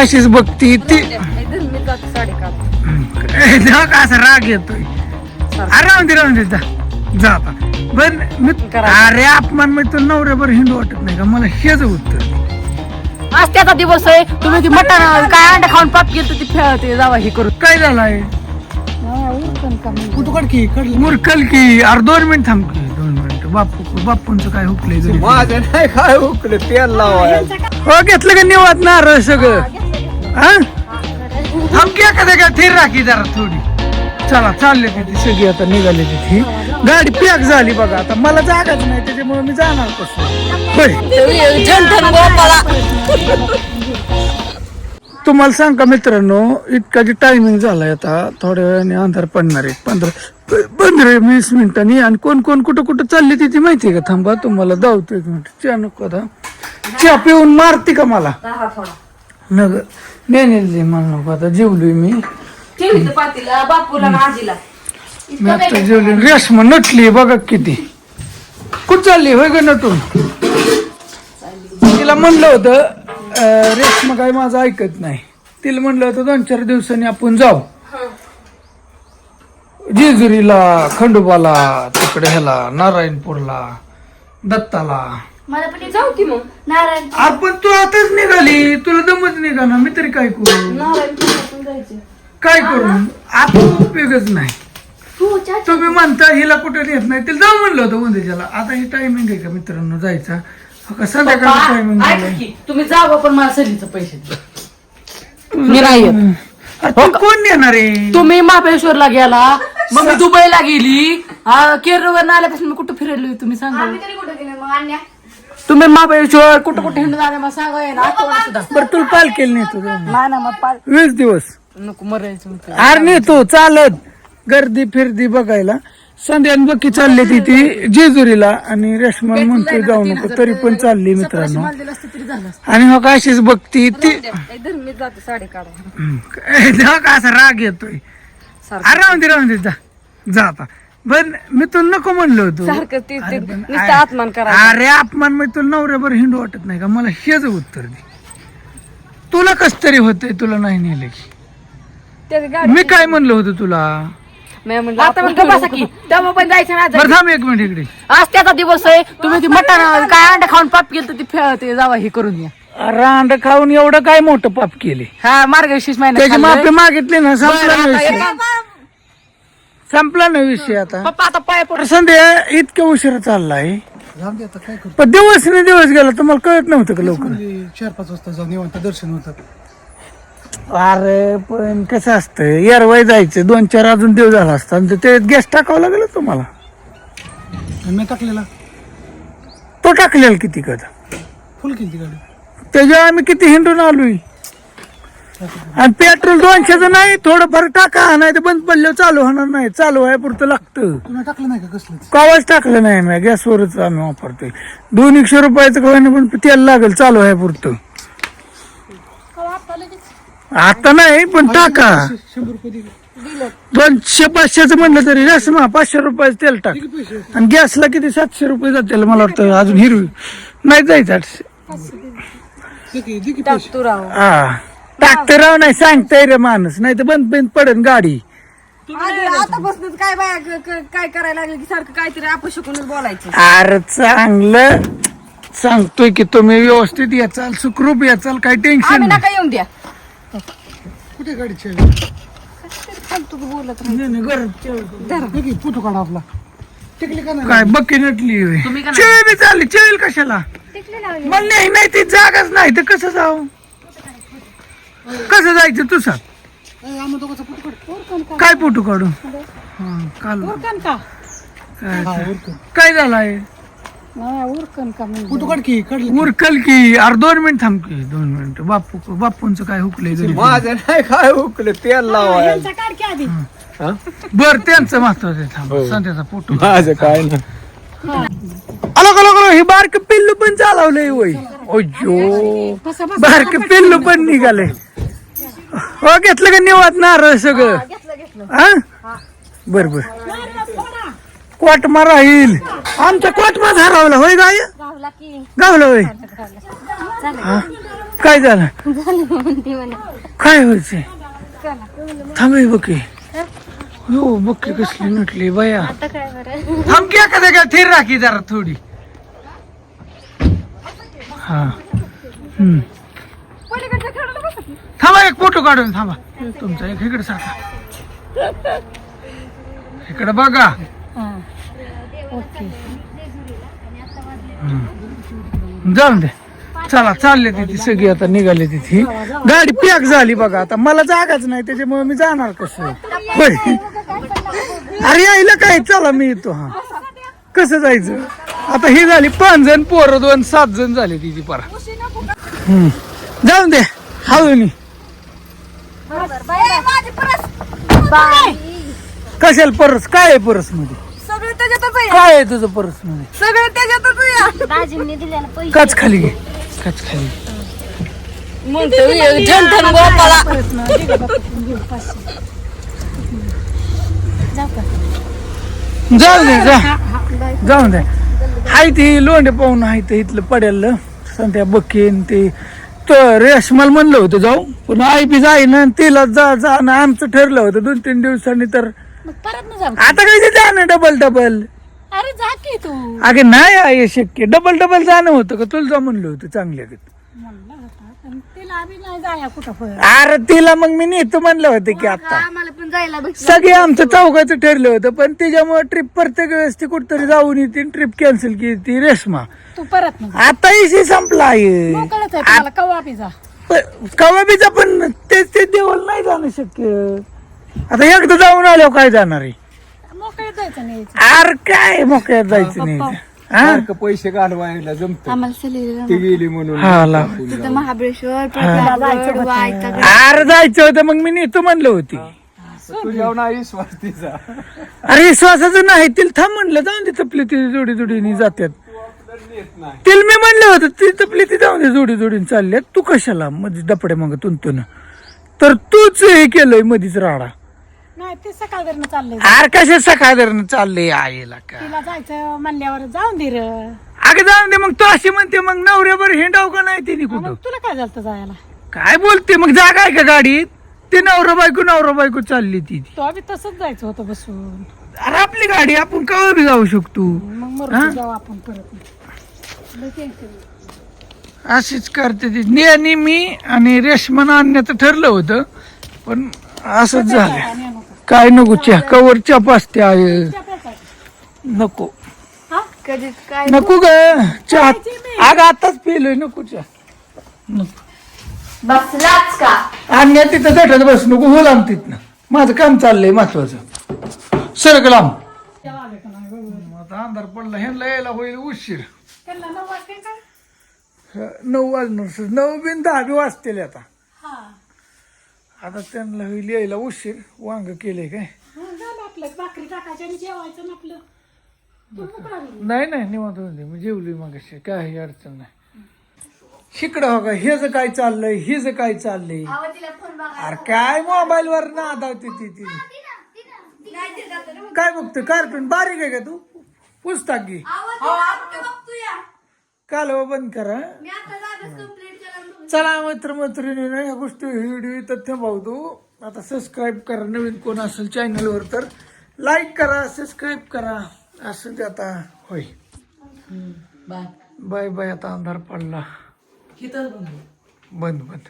अशीच बघती ती. असा राग येतोय. अरे राहून दे राहून दे जा. जा आता. बर मी अरे अपमान म्हणजे तुला नवऱ्यावर हिंडू वाटत नाही का? मला हेच उत्तर. आज त्याचा दिवस आहे. तुम्ही ती मटण काय अंडा खाऊन पाप गेलं ती फे- ते जावा हे करून. काय झालाय? मुरकल की. अरे दोन मिनिट थांब दोन मिनिट. बापू बापूंचं काय हुकलंय घरी माझं नाही काय उकलं तेल लावायला हो घेतलं का निवात नारळ सगळं हा थांब की एखाद्या काय थिर राखी जरा थोडी चला चालले तिथे सगळी आता निघाले तिथे गाडी पॅक झाली बघा आता मला जागाच नाही त्याच्यामुळे मी जाणार कसं होय जनधन गोपाळा तुम्हाला सांग का मित्रांनो इतका जे टायमिंग झालाय आता थोड्या वेळाने अंधार पडणार आहे. पंधरा पंधरा वीस मिनिटांनी आणि कोण कोण कुठं कुठं चालली तिथे माहिती आहे का? थांबा तुम्हाला दावतो एक मिनिट. चहा नको आता. चहा पिऊन मारते का मला? नग नेनेली मला नको आता जेवलोय मी. मी आता जेवली रेशमा नटली बघा किती. कुठं चालली होय ग नटून? तिला म्हणलं होतं रेशमा काय माझं ऐकत नाही. तिला म्हणलं होतं दोन चार दिवसांनी आपण जाऊ. जेजुरीला खंडोबाला तिकडे ह्याला नारायणपूरला दत्ताला. मला पण जाऊ की मग. नारायण आपण तू आताच निघाली. तुला दमच निघा ना? मी तरी काय करू? नारायण पण जायचं. काय करू? आता उपयोगच नाही. हो चाचा तुम्ही म्हणता हिला कुठं येत नाही. तिला जाऊ म्हणलं होतं उद्याच्याला आता ही टायमिंग आहे का मित्रांनो? जायचा. हो ऐका की, तुम्ही जावं पण मला सलीचं पैसे द्या. मी नाही येत. तू कोण देणार आहे? तुम्ही महाबळेश्वरला गेला मग मी दुबईला गेली. केरळवर आल्यापासून मी कुठं फिरलोय तुम्ही सांगा. तुम्ही महाबळेश्वर कुठं कुठे हिंडून आले मला सांगा आठवण सुद्धा. बरं तुला पाल केलं नाही तुझं नाही ना मग पाल. वीस दिवस. नको मरायचं म्हणते. अरे नाही तू चालत. गर्दी फिरदी बघायला. संध्यान बक्की चालली तिथे जेजुरीला आणि रेशमा म्हणतोय जाऊ नको तरी पण चालली मित्रांनो. आणि मग अशीच बघती ती मी जाते साडी काढा तेव्हा का असा राग येतोय? राहून दे राहून दे जा. जा आता. बर मी तुला नको म्हणलो होतो. ते ते अरे पण करा अपमान म्हणजे तुला नवऱ्यावर हिंडू वाटत नाही का? मला हेच उत्तर दे. तुला कस तरी होतंय तुला नाही नेलं की. मी काय म्हणलं होतं तुला? मी म्हणलं आता मग बसा की. तेव्हा पण जायचं ना बरं थांब एक मिनिट इकडे. आज त्याचा दिवस आहे. तुम्ही ती मटण काय अंडा खाऊन पाप गेलं ती फे- ते जावा हे करून या. रांड खाऊन एवढं काय मोठं पाप केले? हा मार्गशीर्ष त्याची महिन्यात माफी. मागितली ना संपला ना विषय. संपला ना विषय आता. पप्पा आता पाय पड. संध्या इतक्या उशिरा चाललाय. पण दिवस नाही दिवस गेला तुम्हाला कळत नव्हतं का लवकर? चार पाच वाजता जाऊन निवांत दर्शन होतं अरे पण कसं असतं? येरवाई जायचं दोन चार अजून दिवस झाला असता. आणि ते गॅस टाकावं लागेल तुम्हाला. आणि मी टाकलेला. तो टाकलेला किती कदा? फुल केली ती गाडी. त्याच्यावर आम्ही किती हिंडून आलोय. आणि पेट्रोल दोनशेचं नाही थोडंफार टाका नाही तर बंद पडल्यावर चालू होणार नाही. चालू आहे पुरतं लागतं. टाकलं नाही का कावाच टाकलं नाही मी. गॅसवरच आम्ही वापरतोय. दोन एकशे रुपयाचं नाही पण तेल लागेल चालू आहे पुरतं. आता नाही पण टाका. शंभर रुपये दिले. दोनशे पाचशेचं म्हणलं तरी रसमा पाचशे रुपयाचं तेल टाक. आणि गॅसला किती? सातशे रुपये जातील मला वाटतं अजून हिरवी. नाही जायचं आठशे. दे की. दे की पैसे. तू राव हा. टाकते राव नाही सांगताय रे माणूस. नाही तर बंद बंद पडेल गाडी. काय बाया क- क- काय करायला लागलं की सारखं काहीतरी अपशकूनच बोलायचं. अरे चांगलं. सांगतोय की तुम्ही व्यवस्थित याचाल सुखरूप याचाल काही टेन्शन आम्ही नाही नका येऊन द्या. कुठे गाडी चावी बोलत नाही, काढा आपला. टिकली का नाही? काय बक्की नटली होय. तुम्ही का चिळ बी चालली चिळ कशाला? मला नाही नाही ती जागाच नाही तर कसं जाऊ? कसं जायचं तू सांग? ए, आम्ही दोघांचा फोटो काढ. काय फोटो काढू? हा, काल. काय? हा उरकन की काढली उरकल की अरे दोन मिनिट थांब की दोन मिनिट. बापू बापूंचं काय हुकलंय घरी माझं नाही काय उकलं तेल लावायला. बर त्यांचं महत्वाचं थांब. संध्याचा फोटो माझं काय नाही. अलो अलो अलो ही बारक पिल्लू पण चालवलंय वय. ओजो बारक पिल्लू पण निघाले हो घेतलं का निवात नारळ सगळं? हा बर बर. कोटमा राहील. आमचा कोटमा हरवला होय गाय? गावला होय? हा? काय झालं? काय व्हायचंय थांबे बकी हो बक्की कसली नटली बाया. आता काय बरं? थांब की एखाद्या काय थिर राखी जरा थोडी. हा. हम्म. थांबा एक फोटो काढून थांबा. तुमचा एक इकडे सारखा इकडे बघा. जाऊन दे. चला चालले तिथे सगळी आता निघाले तिथे. गाडी पॅक झाली बघा आता. मला जागाच नाही त्याच्यामुळे मी जाणार कसं? होय. अरे यायला काय? चला मी येतो हा. कसं जायचं? आता ही झाली पाच जण पोरं दोन सात जण झाले तिची परा. हम्म. जाऊन दे हळूनी. कशाला परस? काय आहे परसमध्ये त्याच्यातच आहे. काय आहे तुझं परसमध्ये सगळे त्याच्यातच आहे. दाजींनी दिलेला पैसे. काच खाली घे. काच खाली घे. म्हणतो जनधन गोपाला जाऊ दे जा. जाऊन दे. हाय ती लोंडे पाहून हाय ते इथलं पडेल संध्या बकेन ते. तर रेशमाल म्हणलं होतं जाऊ. पण आई बी जाईना तिला जा जा. आमचं ठरलं होतं दोन तीन दिवसांनी तर मग परत न जाऊ आता ते जाणं डबल डबल अरे जा की तू. अगे नाही आहे शक्य. डबल डबल जाणं होतं का? तुला जा म्हणलं होतं चांगल्या तिला आम्ही नाही जाया कुठं पण. अरे तिला मग मी नेतो म्हणलं होतं की आता. आम्हाला पण जायला भेट सगळे आमचं चौघाचं ठरलं होतं पण त्याच्यामुळे ट्रिप प्रत्येक वेळेस ती कुठतरी जाऊन येते ट्रिप कॅन्सल केली ती रेशमा. तू परत न आता इशी संपला आहे मोकळच आहे तुम्हाला कवा बी जा. कवाबीचा पण तेच ते देवल नाही जाणं शक्य. आता एकदा जाऊन आल्यावर काय जाणार आहे? मोकळ्यात जायचं नाही अरे काय मोकळ्यात जायचं नाही हा? सारखं पैसे घालवायला जमत. आम्हाला सलीला ती गेली म्हणून हा लाव तिथं महाबळेश्वर प्रतापगड वायतागड. अरे जायचं होतं मग मी नेतो म्हणलं होती. तुझ्यावर नाही अरे श्वासाचं नाही तिला थांब म्हणलं जाऊन दे तपली ती जोडी जोडीने जात्यात. नेत नाही. तिला मी म्हणलं होतं ती तपली ती जाऊन दे जोडी जोडीने चालल्यात. तू कशाला मध्ये डपडे मग तुंतून? तर तूच हे केलंय मधीच राडा. नाही ते सकाळ चाललंय अरे कशा सकाळनं चाललंय आईला का? तिला जायचं म्हणल्यावर जाऊन दे र. अगं जाऊन दे मग तू अशी म्हणते मग नवऱ्यावर हिंडाव का नाही तिने कुठं? तुला काय झालं जायला? काय बोलते मग जागा आहे का गाडीत? ते नवरा बायको नवरा बायको चालली ती. तो आम्ही तसंच जायचं होतं बसून. अरे आपली गाडी आपण कवा बी जाऊ शकतो? मग मरून जाऊ आपण परत. अशीच करते ती. नेहमी मी आणि रेशमान आणण्याचं ठरलं होतं पण असंच झालं काय नको चहा कवर चहा असते आहे. नको. कधी काय नको ग चहा. अगं आताच पिलोय नको चहा. नको. बसलाच का? आणण्या तिथं भेटत बस नको हो लांब तिथनं. माझं काम चाललंय महत्वाचं. सरक लांब आता अंधार पडला ह्यांना यायला होईल उशीर. नऊ वाजणार सर. नऊ बिन दहा बी वाजतील आता. आता त्यांना होईल यायला उशीर वांग केलंय काय? झालं आपलं. भाकरी टाकायची आणि जेवायचं ना आपलं. नाही नाही निवांत होऊन दे. मी जेवली मग काही अडचण नाही. शिकडं हो का हेच काय चाललंय? हेच काय चाललंय? अरे काय मोबाईल वर ना दावते ती ती काय बघतो कार्टून बारीक आहे का तू? पुस्तक घे. काल बंद करा. चला मित्र मैत्रिणीने या गोष्टी व्हिडिओ इथं थांबवतो. आता सबस्क्राईब करा नवीन कोण असेल चॅनलवर तर लाईक करा सबस्क्राईब करा. असं ते आता. होय. बाय. बाय बाय आता अंधार पडला. बंद बंद.